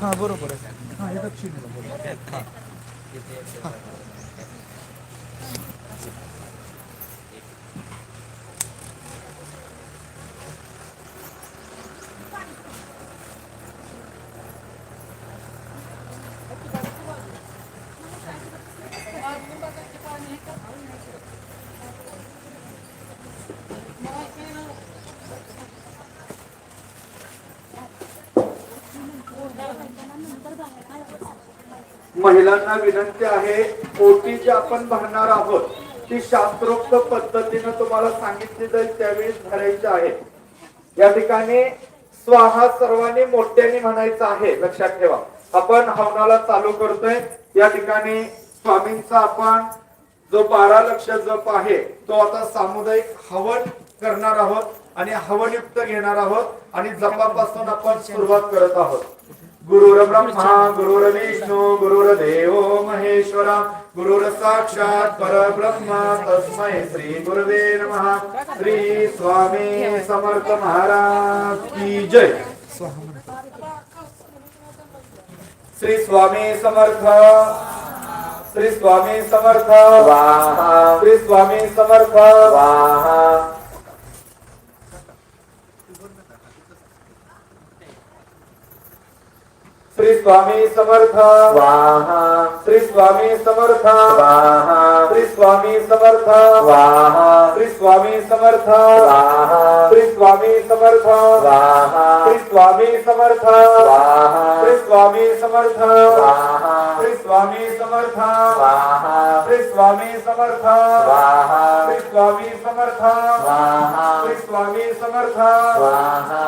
हा बरोबर आहे. हा हे दक्षिणेला बरोबर हां हा. महिलांना विनंती आहे ओटी जी आपण भरणार आहोत ती शास्त्रोक्त पद्धतीनं तुम्हाला सांगितली जाईल त्यावेळी भरायची आहे. या ठिकाणी स्वाहा सर्वांनी मोठ्याने म्हणायचं आहे लक्षात ठेवा. आपण हवनाला चालू करतोय या ठिकाणी स्वामींचा आपण जो बारा लक्ष जप आहे तो आता सामुदायिक हवन करणार आहोत आणि हवनयुक्त घेणार आहोत आणि जपापासून आपण सुरुवात करत आहोत. गुरुर ब्रह्मा गुरुर विष्णू गुरुर देव महेश्वरा गुरुर साक्षात परब्रह्म तस्मै श्री गुरुवे नमः. श्री स्वामी समर्थ महाराज की जय. श्री स्वामी समर्थ. श्री स्वामी समर्थ. श्री स्वामी समर्थ. श्री स्वामी समर्थ स्वाहा श्री स्वामी समर्थ स्वाहा श्री स्वामी समर्थ स्वाहा श्री स्वामी समर्थ स्वाहा श्री स्वामी समर्थ स्वाहा श्री स्वामी समर्थ स्वाहा श्री स्वामी समर्थ स्वाहा श्री स्वामी समर्थ स्वाहा श्री स्वामी समर्थ स्वाहा श्री स्वामी समर्थ स्वाहा श्री स्वामी समर्थ स्वाहा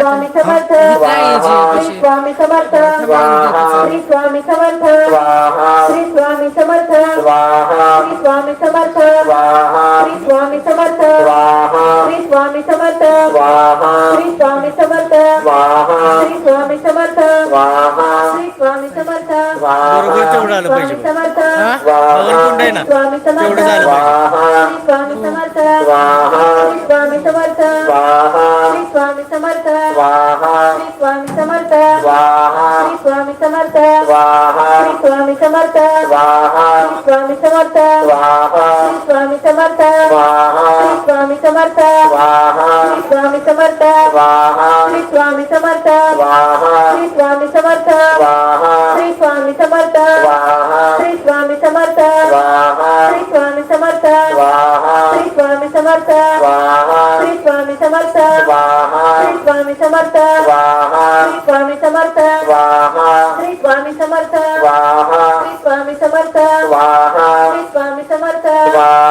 स्वामी समर्थ श्री स्वामी समर्थ श्री स्वामी समर्थ स्वाहा श्री स्वामी समर्थ स्वाहा श्री स्वामी समर्थ स्वाहा श्री स्वामी समर्थ स्वाहा श्री स्वामी समर्थ स्वाहा श्री स्वामी समर्थ स्वाहा श्री स्वामी समर्थ स्वाहा श्री स्वामी गुरुकुल तेवढं आलं पाहिजे गुरुकुंड आहे ना तेवढं झालं पाहिजे स्वामी समर्थ समर्थ स्वाहा श्री स्वामी समर्थ स्वाहा श्री स्वामी समर्थ स्वाहा श्री स्वामी समर्थ स्वाहा श्री स्वामी समर्थ स्वाहा श्री स्वामी समर्थ स्वाहा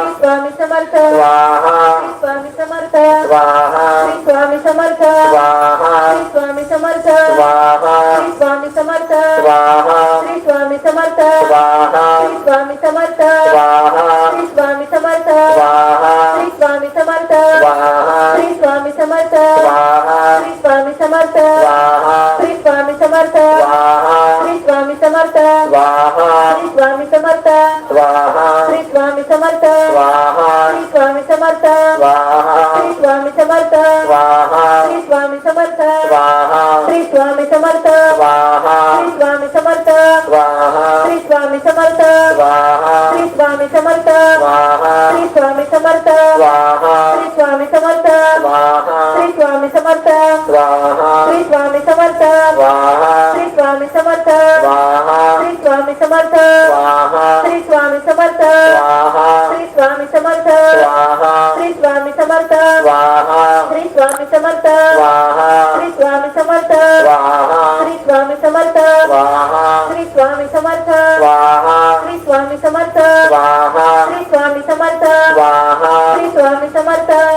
श्री स्वामी समर्थ स्वाहा श्री स्वामी समर्थ स्वाहा श्री स्वामी समर्थ स्वाहा श्री स्वामी समर्थ स्वाहा श्री स्वामी समर्थ स्वाहा श्री स्वामी समर्थ स्वाहा श्री स्वामी समर्थ स्वाहा श्री स्वामी समर्थ स्वाहा श्री स्वामी समर्थ स्वाहा సమర్థ శ్రీ స్వామి సమర్థ శ్రీ స్వామి సమర్థ శ్రీ స్వామి సమర్థ శ్రీ స్వామి సమర్థ శ్రీ స్వామి సమర్థ శ్రీ స్వామి సమర్థ శ్రీ స్వామి సమర్థ శ్రీ స్వామి సమర్థ శ్రీ స్వామి సమర్థ శ్రీ స్వామి సమర్థ శ్రీ స్వామి సమర్థ శ్రీ స్వామి సమర్థ శ్రీ స్వామి సమర్థ శ్రీ స్వామి సమర్థ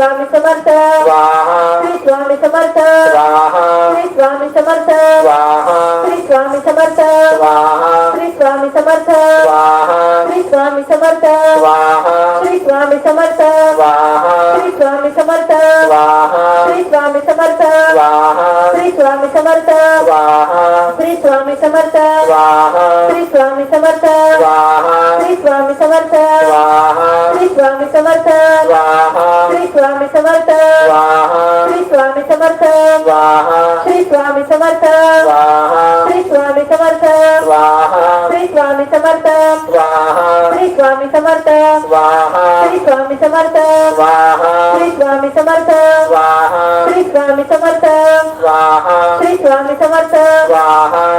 స్వామి సమర్థ. శ్రీ స్వామి సమర్థ. శ్రీ స్వామి సమర్థ. स्वाहा श्री स्वामी समर्थ स्वाहा श्री स्वामी समर्थ स्वाहा श्री स्वामी समर्थ स्वाहा श्री स्वामी समर्थ स्वाहा श्री स्वामी समर्थ स्वाहा श्री स्वामी समर्थ स्वाहा श्री स्वामी समर्थ स्वाहा श्री स्वामी समर्थ स्वाहा श्री स्वामी समर्थ स्वाहा श्री स्वामी समर्थ स्वाहा श्री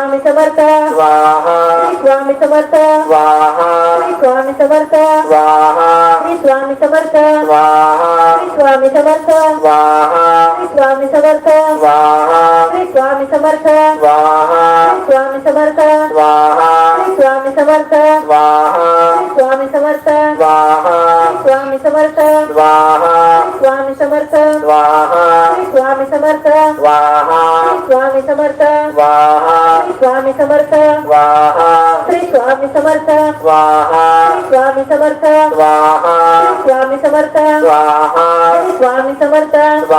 स्वामी समर्थ स्वाहा श्री स्वामी समर्थ स्वाहा श्री स्वामी समर्थ स्वाहा श्री स्वामी समर्थ स्वाहा श्री स्वामी समर्थ स्वाहा श्री स्वामी समर्थ स्वाहा श्री स्वामी समर्थ स्वाहा श्री स्वामी समर्थ स्वाहा श्री स्वामी समर्थ स्वाहा श्री स्वामी समर्थ स्वाहा श्री स्वामी समर्थ स्वाहा श्री स्वामी समर्थ स्वाहा श्री स्वामी समर्थ स्वाहा श्री स्वामी समर्थ स्वाहा श्री स्वामी समर्थ स्वाहा श्री स्वामी समर्थ स्वाहा श्री स्वामी समर्थ स्वाहा श्री स्वामी समर्थ स्वाहा श्री स्वामी समर्थ श्री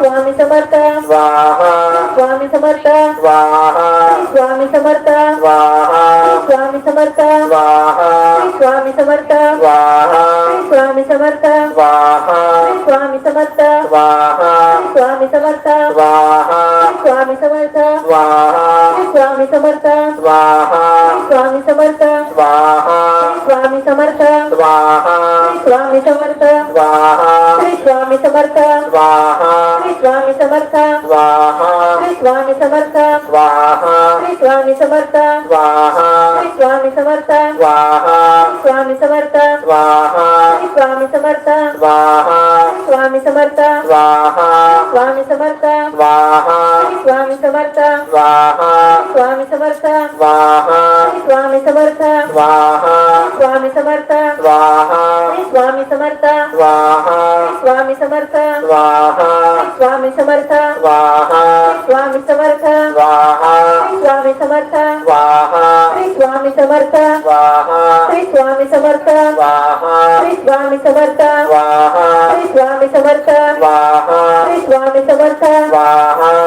स्वामी समर्थ स्वाहा स्वामी समर्थ स्वाहा स्वामी समर्थ स्वाहा स्वामी समर्थ स्वाहा स्वामी समर्थ स्वाहा स्वामी समर्थ स्वाहा स्वामी समर्थ स्वाहा స్వామి సమర్థ. స్వాహ. स्वामी समर्थ स्वाहा स्वामी समर्थ स्वाहा स्वामी समर्थ स्वाहा स्वामी समर्थ स्वाहा स्वामी समर्थ स्वाहा श्री स्वामी समर्थ स्वाहा श्री स्वामी समर्थ स्वाहा श्री स्वामी समर्थ स्वाहा श्री स्वामी समर्थ स्वाहा श्री स्वामी समर्थ स्वाहा स्वामी समर्थ स्वाहा श्री स्वामी समर्थ स्वाहा स्वामी समर्थ स्वाहा स्वामी समर्थ स्वाहा श्री स्वामी समर्थ स्वाहा स्वामी समर्थ स्वाहा श्री स्वामी समर्थ स्वाहा स्वामी समर्थ स्वाहा श्री स्वामी समर्थ स्वाहा स्वामी समर्थ स्वाहा स्वामी समर्थ स्वाहा स्वामी समर्थ स्वाहा स्वामी समर्थ स्वाहा श्री स्वामी समर्थ स्वाहा श्री स्वामी समर्थ स्वाहा श्री स्वामी समर्थ स्वाहा श्री स्वामी समर्थ स्वाहा श्री स्वामी समर्थ स्वाहा श्री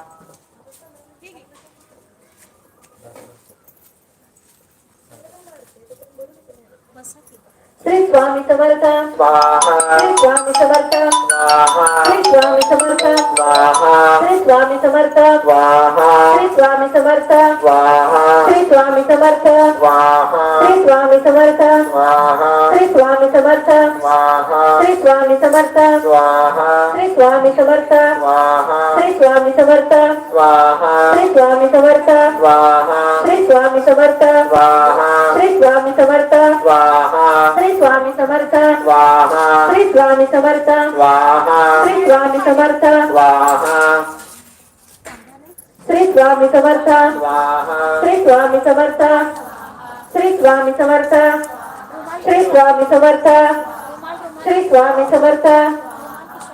సమర్థ శ్రీ స్వామి సమర్థ శ్రీ స్వామి సమర్థ శ్రీ స్వామి సమర్థ శ్రీ స్వామి సమర్థ శ్రీ స్వామి సమర్థ శ్రీ స్వామి సమర్థ శ్రీ స్వామి సమర్థ శ్రీ స్వామి సమర్థ స్వామి సమర్థ శ్రీ స్వామి సమర్థ శ్రీ స్వామి సమర్థ శ్రీ స్వామి సమర్థ శ్రీ స్వామి సమర్థ శ్రీ స్వామి సమర్థ శ్రీ స్వామి సమర్థ శ్రీ స్వామి సమర్థ శ్రీ స్వామి సమర్థ శ్రీ స్వామి సమర్థ శ్రీ స్వామి సమర్థ శ్రీ స్వామి సమర్థ శ్రీ స్వామి సమర్థ